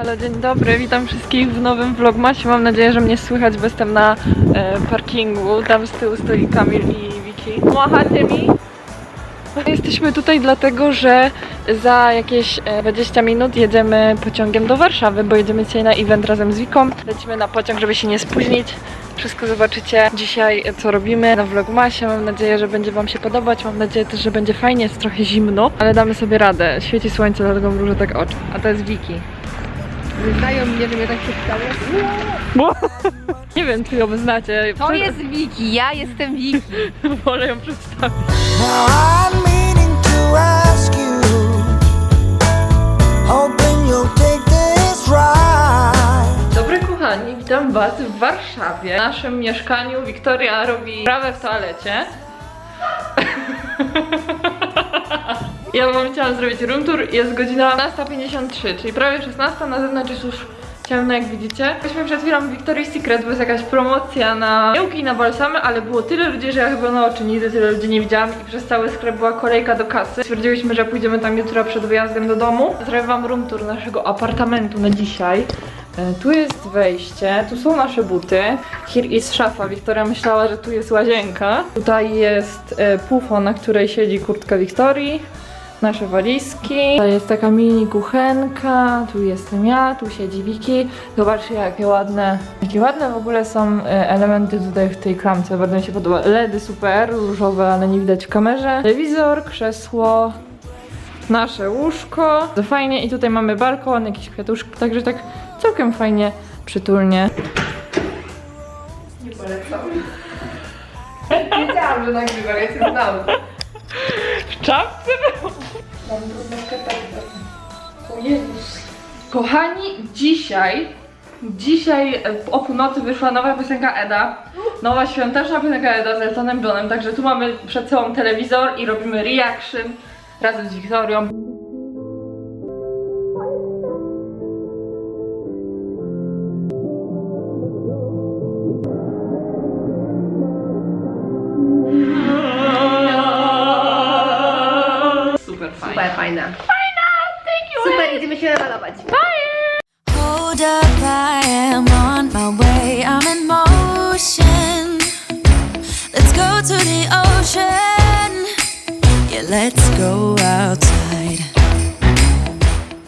Halo, dzień dobry, witam wszystkich w nowym vlogmasie. Mam nadzieję, że mnie słychać, bo jestem na e, parkingu. Tam z tyłu stoi Kamil i Wiki. Machacie mi? Jesteśmy tutaj dlatego, że za jakieś e, 20 minut jedziemy pociągiem do Warszawy, bo jedziemy dzisiaj na event razem z Wiką. Lecimy na pociąg, żeby się nie spóźnić. Wszystko zobaczycie dzisiaj, e, co robimy na vlogmasie. Mam nadzieję, że będzie Wam się podobać. Mam nadzieję też, że będzie fajnie. Jest trochę zimno, ale damy sobie radę. Świeci słońce, dlatego mrużę tak oczy. A to jest Wiki. Znają mnie, że mnie tak przedstawia. Nie wiem, czy ją znacie. To jest Wiki, ja jestem Wiki. Wolę ją przedstawić. Dobry kochani, witam Was w Warszawie. W naszym mieszkaniu Wiktoria robi prawę w toalecie. Ja wam chciałam zrobić room tour. Jest godzina 15.53, czyli prawie 16. Na zewnątrz jest już ciemno, jak widzicie. Byliśmy przed chwilą w Victoria's Secret, bo jest jakaś promocja na jałki i na balsamy, ale było tyle ludzi, że ja chyba na oczy nigdy tyle ludzi nie widziałam i przez cały sklep była kolejka do kasy. Stwierdziłyśmy, że pójdziemy tam jutro przed wyjazdem do domu. Zrobię wam room tour naszego apartamentu na dzisiaj. E, Tu jest wejście, tu są nasze buty. Here is szafa. Wiktoria myślała, że tu jest łazienka. Tutaj jest e, pufo, na której siedzi kurtka Wiktorii. Nasze walizki. Tutaj jest taka mini kuchenka. Tu jestem ja, tu siedzi Wiki. Zobaczcie, jakie ładne, jakie ładne w ogóle są e, elementy tutaj w tej klamce. Bardzo mi się podoba. LEDy super, różowe, ale nie widać w kamerze. Telewizor, krzesło, nasze łóżko. To fajnie i tutaj mamy balkon, jakieś kwiatuszki, także tak całkiem fajnie, przytulnie. Nie polecam. Wiedziałam, że nagrywa, ja cię znam. W czapce był. O Jezus. Kochani, dzisiaj, dzisiaj e, o północy wyszła nowa piosenka Eda. Nowa świąteczna piosenka Eda z Eltonem Johnem, także tu mamy przed sobą telewizor i robimy reaction razem z Wiktorią. Super fajna. Fajna, thank you. Super, idziemy się namalować. Hold up, I am on my way. I'm in motion. Let's go to the ocean. Yeah, let's go outside.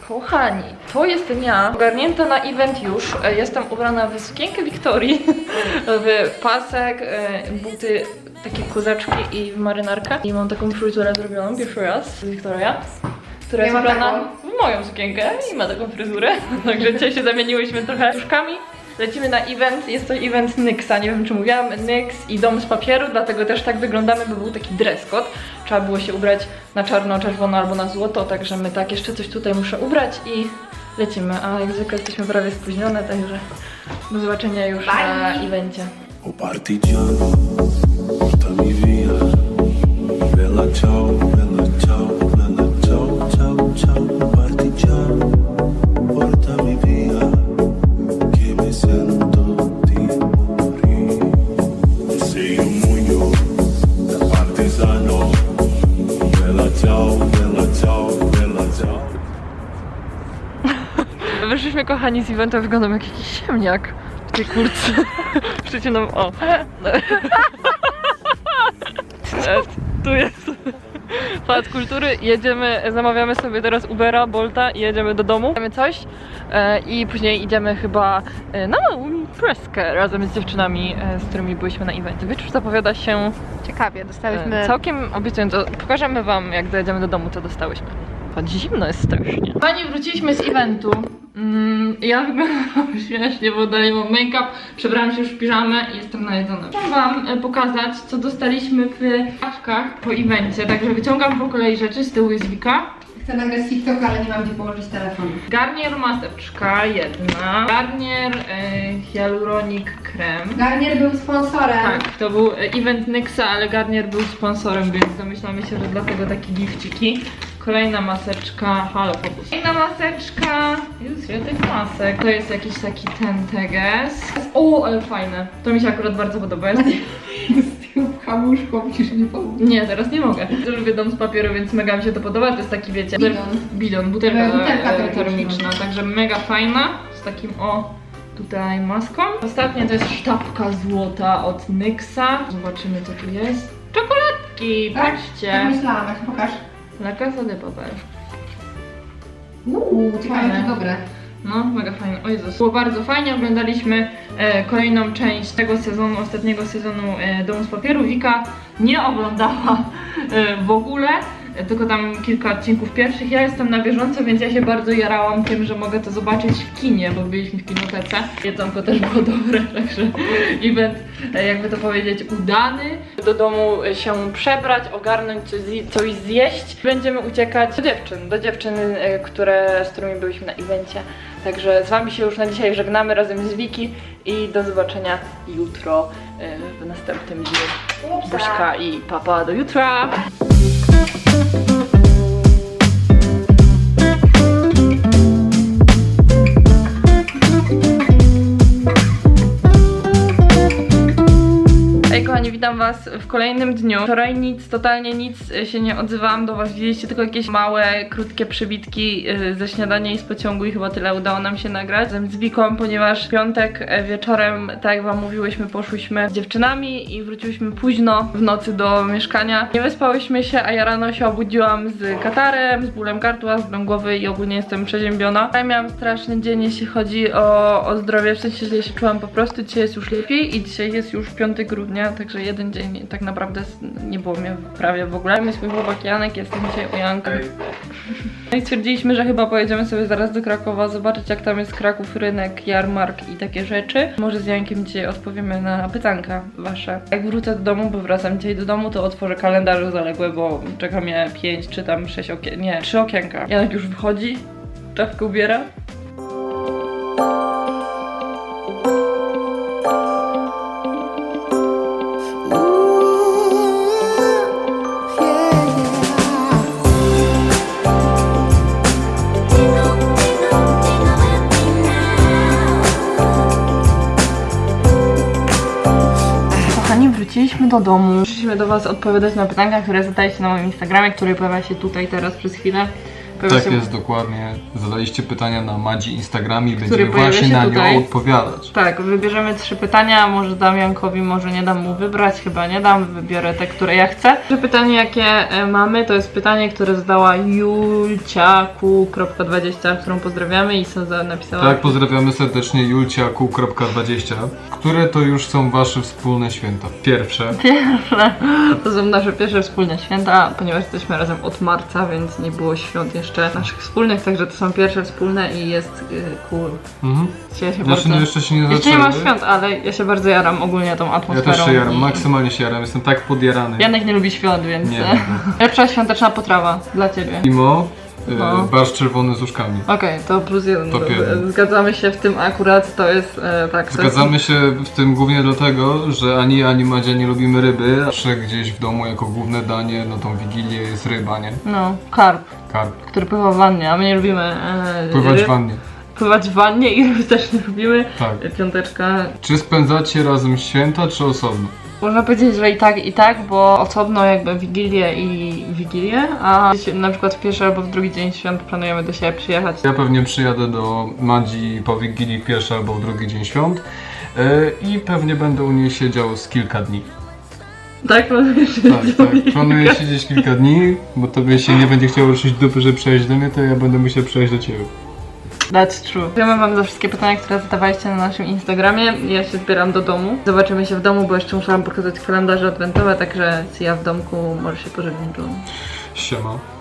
Kochani, to jestem ja, ogarnięta na event już. E, Jestem ubrana w sukienkę Wiktorii, w pasek, e, buty, takie kozaczki i marynarkę. I mam taką fryzurę zrobioną pierwszy raz, Wiktoria, która Ja jest ubrana w moją sukienkę i ma taką fryzurę. Także dzisiaj się zamieniłyśmy trochę różkami. Lecimy na event, jest to event Nyxa, nie wiem czy mówiłam, Nyx i Dom z Papieru, dlatego też tak wyglądamy, bo był taki dress code. Trzeba było się ubrać na czarno, czerwono albo na złoto, także my tak jeszcze coś tutaj muszę ubrać i lecimy. A jak zwykle jesteśmy prawie spóźnione, także do zobaczenia już na evencie. Wyszliśmy kochani z eventu, wyglądam jak jakiś ziemniak w tej. Przecież nam, o. E, Tu jest Pałac Kultury, jedziemy, zamawiamy sobie teraz Ubera, Bolta i jedziemy do domu. Mamy coś e, i później idziemy chyba e, na małą imprezkę razem z dziewczynami, e, z którymi byliśmy na evencie. Wieczór zapowiada się Ciekawie, dostałyśmy... e, całkiem obiecująco. Pokażemy wam, jak dojedziemy do domu, co dostałyśmy. Choć zimno jest strasznie. Pani, wróciliśmy z eventu. Mm, ja wyglądam śmiesznie, bo dalej mam make-up. Przebrałam się już w piżamę i jestem najedzona. Chcę wam e, pokazać, co dostaliśmy w paczkach po evencie. Także wyciągam po kolei rzeczy. Z tyłu jest Wika. Chcę nagrać TikTok, ale nie mam gdzie położyć telefonu. Garnier maseczka jedna. Garnier e, Hyaluronic Creme. Garnier był sponsorem. Tak, to był e, event Nyxa, ale Garnier był sponsorem, więc domyślamy się, że dlatego takie gifciki. Kolejna maseczka, halo focus. Kolejna maseczka, jest ile tych masek. To jest jakiś taki ten teges. O, ale fajne. To mi się akurat bardzo podoba. Kamuszko, musisz mi pomóc. Nie, teraz nie mogę. Lubię dom z papieru, więc mega mi się to podoba. To jest taki, wiecie, Bidon. bidon butelka, butelka e, termiczna. Także mega fajna. Z takim o tutaj maską. Ostatnia to jest sztabka złota od NYXa. Zobaczymy co tu jest. Czekoladki, Tak? patrzcie. Tak myślałam, aż pokaż. La Casa de Papel. Uuu, ciekawe, Fajne. dobre. No, mega fajne. O Jezus. Było bardzo fajnie. Oglądaliśmy e, kolejną część tego sezonu, ostatniego sezonu e, Domu z Papieru. Wika nie oglądała e, w ogóle, tylko tam kilka odcinków pierwszych. Ja jestem na bieżąco, więc ja się bardzo jarałam tym, że mogę to zobaczyć w kinie, bo byliśmy w kinotece. Jedzonko też było dobre, także event, e, jakby to powiedzieć, udany. Do domu e, się przebrać, ogarnąć coś, coś zjeść. Będziemy uciekać do dziewczyn, do dziewczyn, e, które, z którymi byliśmy na evencie. Także z Wami się już na dzisiaj żegnamy razem z Wiki i do zobaczenia jutro w następnym dniu. Buźka i papa do jutra! Thank you. Kochani, witam was w kolejnym dniu. Wczoraj nic, totalnie nic y, się nie odzywałam do was. Widzieliście tylko jakieś małe, krótkie przybitki y, ze śniadania i z pociągu i chyba tyle udało nam się nagrać. Z Wiką, ponieważ w piątek e, wieczorem, tak jak wam mówiłyśmy, poszłyśmy z dziewczynami i wróciłyśmy późno w nocy do mieszkania. Nie wyspałyśmy się, a ja rano się obudziłam z katarem, z bólem gardła, z bólem głowy i ogólnie jestem przeziębiona. Ja miałam straszny dzień, jeśli chodzi o, o zdrowie, w sensie, że ja się czułam po prostu. Dzisiaj jest już lepiej i dzisiaj jest już 5 grudnia, także jeden dzień tak naprawdę nie było mnie prawie w ogóle. Mój chłopak Janek, jestem dzisiaj u Janka. No i stwierdziliśmy, że chyba pojedziemy sobie zaraz do Krakowa, zobaczyć jak tam jest Kraków, rynek, jarmark i takie rzeczy. Może z Jankiem dzisiaj odpowiemy na pytanka wasze. Jak wrócę do domu, bo wracam dzisiaj do domu, to otworzę kalendarze zaległe, bo czeka mnie 5 czy tam 6 okien, nie, 3 okienka. Janek już wychodzi, czapkę ubiera. Do domu. Przyszliśmy do Was odpowiadać na pytania, które zadaliście na moim Instagramie, który pojawia się tutaj teraz przez chwilę. Pojawia Tak się... jest, dokładnie. Zadaliście pytania na Madzi Instagramie i Który będziemy pojawia właśnie się na tutaj. nie odpowiadać. Tak, wybierzemy trzy pytania, może dam Jankowi, może nie dam mu wybrać, chyba nie dam, wybiorę te, które ja chcę. Pierwsze pytanie, jakie e, mamy, to jest pytanie, które zadała Julciaku.20, którą pozdrawiamy i co za- napisała. Tak, pozdrawiamy serdecznie Julcia Q.20. Które to już są wasze wspólne święta? Pierwsze. Pierwsze. To są nasze pierwsze wspólne święta, ponieważ jesteśmy razem od marca, więc nie było świąt jeszcze naszych wspólnych, także to są pierwsze wspólne i jest y, cool. Mhm. Ja się Znaczy, bardzo... no jeszcze się nie Jeszcze nie ma zaczęły. świąt, ale ja się bardzo jaram ogólnie tą Ja atmosferą. też się jaram, i- maksymalnie się jaram, jestem tak podjarany. Janek nie lubi świąt, więc Nie. lepsza świąteczna potrawa dla ciebie. Mimo No. barsz czerwony z uszkami. Okej, to plus jeden. Jeden. Zgadzamy się w tym akurat, to jest e, tak. To Zgadzamy się w tym głównie dlatego, że ani ja, ani Madzia nie lubimy ryby. Zawsze gdzieś w domu jako główne danie na tą wigilię jest ryba, nie? Jest, no, karp, Karp. który pływa w wannie, a my nie lubimy e, Pływać ryb. w wannie. Pływać w wannie i ryby też nie lubimy. Tak. E, Piąteczka. Czy spędzacie razem święta, czy osobno? Można powiedzieć, że i tak, i tak, bo osobno jakby Wigilię i Wigilię, a na przykład w pierwszy albo w drugi dzień świąt planujemy do siebie przyjechać. Ja pewnie przyjadę do Madzi po Wigilii w pierwszy albo w drugi dzień świąt yy, i pewnie będę u niej siedział z kilka dni. Tak, planujesz Tak, tak. Planuję siedzieć kilka dni, bo tobie się nie będzie chciało ruszyć dupy, żeby przejść do mnie, to ja będę musiał przejść do ciebie. That's true. Dziękujemy wam za wszystkie pytania, które zadawaliście na naszym Instagramie. Ja się zbieram do domu. Zobaczymy się w domu, bo jeszcze musiałam pokazać kalendarze adwentowe, także ja w domku może się pożegnać. Siema.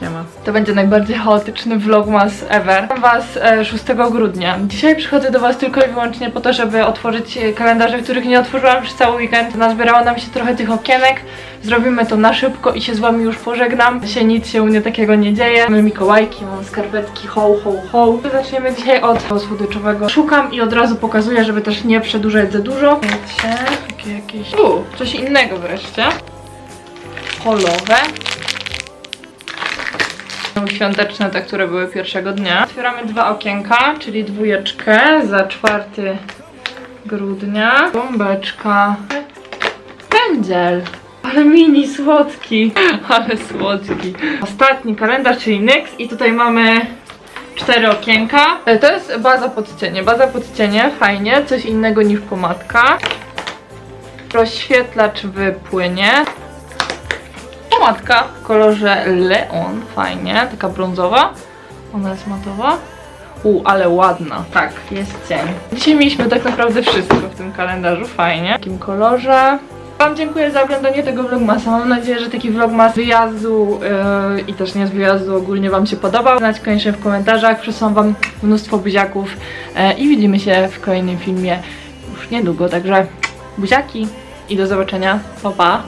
Siema. To będzie najbardziej chaotyczny vlogmas ever. Witam Was e, 6 grudnia. Dzisiaj przychodzę do Was tylko i wyłącznie po to, żeby otworzyć e, kalendarze, których nie otworzyłam przez cały weekend. Nazbierało nam się trochę tych okienek. Zrobimy to na szybko i się z Wami już pożegnam. Dzisiaj nic się u mnie takiego nie dzieje. Mamy Mikołajki, mam skarpetki, ho, ho, ho. Zaczniemy dzisiaj od słodyczowego. Szukam i od razu pokazuję, żeby też nie przedłużać za dużo. Wiecie, takie jakieś... U, coś innego wreszcie. Polowe. Świąteczne, te, które były pierwszego dnia. Otwieramy dwa okienka, czyli dwójeczkę za 4 grudnia. Bombeczka. Angel. Ale mini słodki. Ale słodki. Ostatni kalendarz, czyli Next i tutaj mamy cztery okienka. E, To jest baza pod cienie. Baza pod cienie, fajnie. Coś innego niż pomadka. Rozświetlacz wypłynie. W kolorze Leon, fajnie, taka brązowa. Ona jest matowa. U, ale ładna. Tak, jest cień. Dzisiaj mieliśmy tak naprawdę wszystko w tym kalendarzu, fajnie. W takim kolorze. Wam dziękuję za oglądanie tego vlogmasa. Mam nadzieję, że taki vlogmas wyjazdu yy, i też nie z wyjazdu ogólnie Wam się podobał. Znać koniecznie w komentarzach. Przesyłam Wam mnóstwo buziaków yy, i widzimy się w kolejnym filmie już niedługo. Także buziaki i do zobaczenia. Pa, pa.